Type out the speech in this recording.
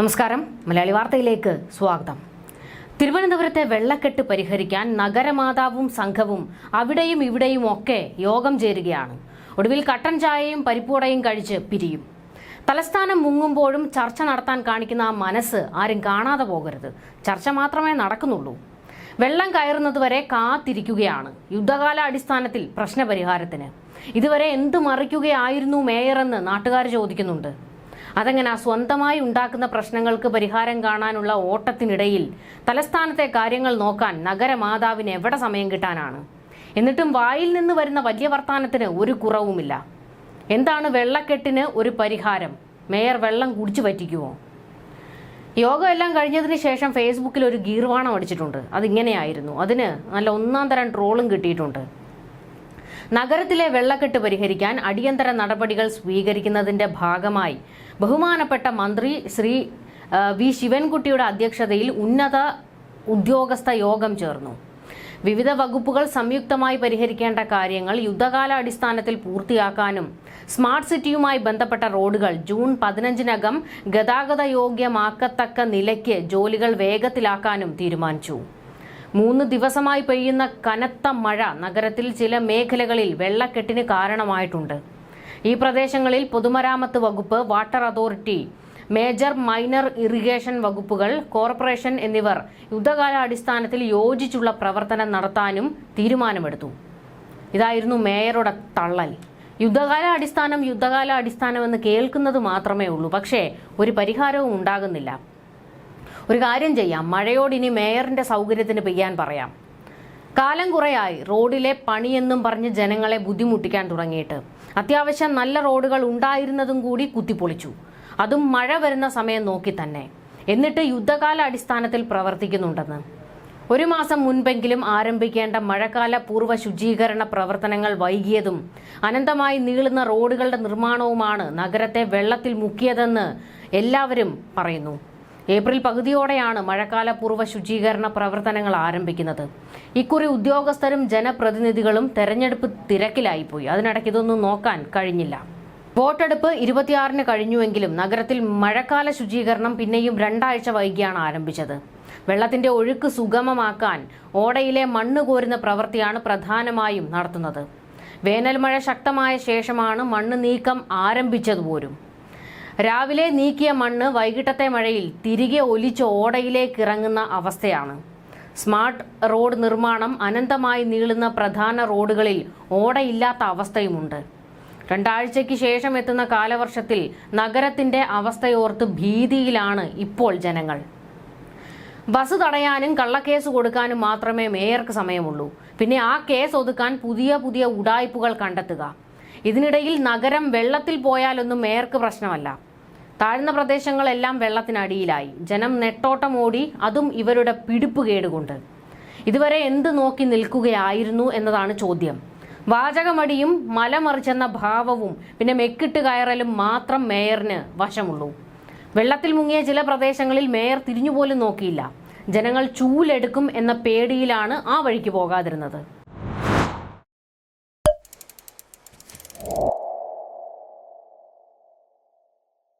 നമസ്കാരം. മലയാളി വാർത്തയിലേക്ക് സ്വാഗതം. തിരുവനന്തപുരത്തെ വെള്ളക്കെട്ട് പരിഹരിക്കാൻ നഗരമാതാവും സംഘവും അവിടെയും ഇവിടെയും ഒക്കെ യോഗം ചേരുകയാണ്. ഒടുവിൽ കട്ടൻ ചായയും പരിപ്പുവടയും കഴിച്ച് പിരിയും. തലസ്ഥാനം മുങ്ങുമ്പോഴും ചർച്ച നടത്താൻ കാണിക്കുന്ന ആ മനസ്സ് ആരും കാണാതെ പോകരുത്. ചർച്ച മാത്രമേ നടക്കുന്നുള്ളൂ. വെള്ളം കയറുന്നതുവരെ കാത്തിരിക്കുകയാണ്. യുദ്ധകാല അടിസ്ഥാനത്തിൽ പ്രശ്നപരിഹാരത്തിന്. ഇതുവരെ എന്തു മറിക്കുകയായിരുന്നു മേയറെന്ന് നാട്ടുകാർ ചോദിക്കുന്നുണ്ട്. അതെങ്ങനെ സ്വന്തമായി ഉണ്ടാക്കുന്ന പ്രശ്നങ്ങൾക്ക് പരിഹാരം കാണാനുള്ള ഓട്ടത്തിനിടയിൽ തലസ്ഥാനത്തെ കാര്യങ്ങൾ നോക്കാൻ നഗരമാതാവിന് എവിടെ സമയം കിട്ടാനാണ്? എന്നിട്ടും വായിൽ നിന്ന് വരുന്ന വലിയ വർത്താനത്തിന് ഒരു കുറവുമില്ല. എന്താണ് വെള്ളക്കെട്ടിന് ഒരു പരിഹാരം? മേയർ വെള്ളം കുടിച്ചു പറ്റിക്കുമോ യോഗം എല്ലാം കഴിഞ്ഞതിന് ശേഷം ഫേസ്ബുക്കിൽ ഒരു ഗീർവാണം അടിച്ചിട്ടുണ്ട്. അതിങ്ങനെയായിരുന്നു. അതിന് നല്ല ഒന്നാം തരം ട്രോളും കിട്ടിയിട്ടുണ്ട്. നഗരത്തിലെ വെള്ളക്കെട്ട് പരിഹരിക്കാൻ അടിയന്തര നടപടികൾ സ്വീകരിക്കുന്നതിന്റെ ഭാഗമായി ബഹുമാനപ്പെട്ട മന്ത്രി ശ്രീ വി ശിവൻകുട്ടിയുടെ അധ്യക്ഷതയിൽ ഉന്നത ഉദ്യോഗസ്ഥ യോഗം ചേർന്നു. വിവിധ വകുപ്പുകൾ സംയുക്തമായി പരിഹരിക്കേണ്ട കാര്യങ്ങൾ യുദ്ധകാല അടിസ്ഥാനത്തിൽ പൂർത്തിയാക്കാനും സ്മാർട്ട് സിറ്റിയുമായി ബന്ധപ്പെട്ട റോഡുകൾ ജൂൺ പതിനഞ്ചിനകം ഗതാഗത യോഗ്യമാക്കത്തക്ക നിലയ്ക്ക് ജോലികൾ വേഗത്തിലാക്കാനും തീരുമാനിച്ചു. മൂന്ന് ദിവസമായി പെയ്യുന്ന കനത്ത മഴ നഗരത്തിൽ ചില മേഖലകളിൽ വെള്ളക്കെട്ടിന് കാരണമായിട്ടുണ്ട്. ഈ പ്രദേശങ്ങളിൽ പൊതുമരാമത്ത് വകുപ്പ് water authority major minor irrigation വകുപ്പുകൾ കോർപ്പറേഷൻ എന്നിവർ യുദ്ധകാലാടിസ്ഥാനത്തിൽ യോജിച്ചുള്ള പ്രവർത്തനം നടത്താനും തീരുമാനമെടുത്തു. ഇതായിരുന്നു മേയറുടെ തള്ളൽ. യുദ്ധകാല അടിസ്ഥാനം യുദ്ധകാല അടിസ്ഥാനം എന്ന് കേൾക്കുന്നത് മാത്രമേ ഉള്ളൂ. പക്ഷേ ഒരു പരിഹാരവും ഉണ്ടാകുന്നില്ല. ഒരു കാര്യം ചെയ്യാം. മഴയോട് ഇനി മേയറിന്റെ സൗകര്യത്തിന് പെയ്യാൻ പറയാം. കാലം കുറയായി. റോഡിലെ പണിയെന്നും പറഞ്ഞ് ജനങ്ങളെ ബുദ്ധിമുട്ടിക്കാൻ തുടങ്ങിയിട്ട്. അത്യാവശ്യം നല്ല റോഡുകൾ ഉണ്ടായിരുന്നതും കൂടി കുത്തിപ്പൊളിച്ചു. അതും മഴ വരുന്ന സമയം നോക്കി തന്നെ. എന്നിട്ട് യുദ്ധകാല അടിസ്ഥാനത്തിൽ പ്രവർത്തിക്കുന്നുണ്ടെന്ന്. ഒരു മാസം മുൻപെങ്കിലും ആരംഭിക്കേണ്ട മഴക്കാല പൂർവ ശുചീകരണ പ്രവർത്തനങ്ങൾ വൈകിയതും അനന്തമായി നീളുന്ന റോഡുകളുടെ നിർമ്മാണവുമാണ് നഗരത്തെ വെള്ളത്തിൽ മുക്കിയതെന്ന് എല്ലാവരും പറയുന്നു. ഏപ്രിൽ പകുതിയോടെയാണ് മഴക്കാല പൂർവ ശുചീകരണ പ്രവർത്തനങ്ങൾ ആരംഭിക്കുന്നത്. ഇക്കുറി ഉദ്യോഗസ്ഥരും ജനപ്രതിനിധികളും തെരഞ്ഞെടുപ്പ് തിരക്കിലായിപ്പോയി. അതിനിടയ്ക്ക് ഇതൊന്നും നോക്കാൻ കഴിഞ്ഞില്ല. വോട്ടെടുപ്പ് ഇരുപത്തിയാറിന് കഴിഞ്ഞുവെങ്കിലും നഗരത്തിൽ മഴക്കാല ശുചീകരണം പിന്നെയും രണ്ടാഴ്ച വൈകിയാണ് ആരംഭിച്ചത്. വെള്ളത്തിന്റെ ഒഴുക്ക് സുഗമമാക്കാൻ ഓടയിലെ മണ്ണ് കോരുന്ന പ്രവൃത്തിയാണ് പ്രധാനമായും നടത്തുന്നത്. വേനൽമഴ ശക്തമായ ശേഷമാണ് മണ്ണ് നീക്കം ആരംഭിച്ചതുപോലും രാവിലെ നീക്കിയ മണ്ണ് വൈകിട്ടത്തെ മഴയിൽ തിരികെ ഒലിച്ച് ഓടയിലേക്ക് ഇറങ്ങുന്ന അവസ്ഥയാണ്. സ്മാർട്ട് റോഡ് നിർമ്മാണം അനന്തമായി നീളുന്ന പ്രധാന റോഡുകളിൽ ഓടയില്ലാത്ത അവസ്ഥയുമുണ്ട്. രണ്ടാഴ്ചയ്ക്ക് ശേഷം എത്തുന്ന കാലവർഷത്തിൽ നഗരത്തിന്റെ അവസ്ഥയോർത്ത് ഭീതിയിലാണ് ഇപ്പോൾ ജനങ്ങൾ. ബസ് തടയാനും കള്ളക്കേസ് കൊടുക്കാനും മാത്രമേ മേയർക്ക് സമയമുള്ളൂ. പിന്നെ ആ കേസ് ഒതുക്കാൻ പുതിയ പുതിയ ഉടായ്പകൾ കണ്ടെത്തുക. ഇതിനിടയിൽ നഗരം വെള്ളത്തിൽ പോയാലൊന്നും മേയർക്ക് പ്രശ്നമല്ല. താഴ്ന്ന പ്രദേശങ്ങളെല്ലാം വെള്ളത്തിനടിയിലായി. ജനം നെട്ടോട്ടം ഓടി അതും ഇവരുടെ പിടിപ്പ് കേടുകൊണ്ട്. ഇതുവരെ എന്ത് നോക്കി നിൽക്കുകയായിരുന്നു എന്നതാണ് ചോദ്യം. വാചകമടിയും മലമറിച്ചെന്ന ഭാവവും പിന്നെ മെക്കിട്ട് കയറലും മാത്രം മേയറിന് വശമുള്ളൂ. വെള്ളത്തിൽ മുങ്ങിയ ചില പ്രദേശങ്ങളിൽ മേയർ തിരിഞ്ഞുപോലും നോക്കിയില്ല. ജനങ്ങൾ ചൂലെടുക്കും എന്ന പേടിയിലാണ് ആ വഴിക്ക് പോകാതിരുന്നത്.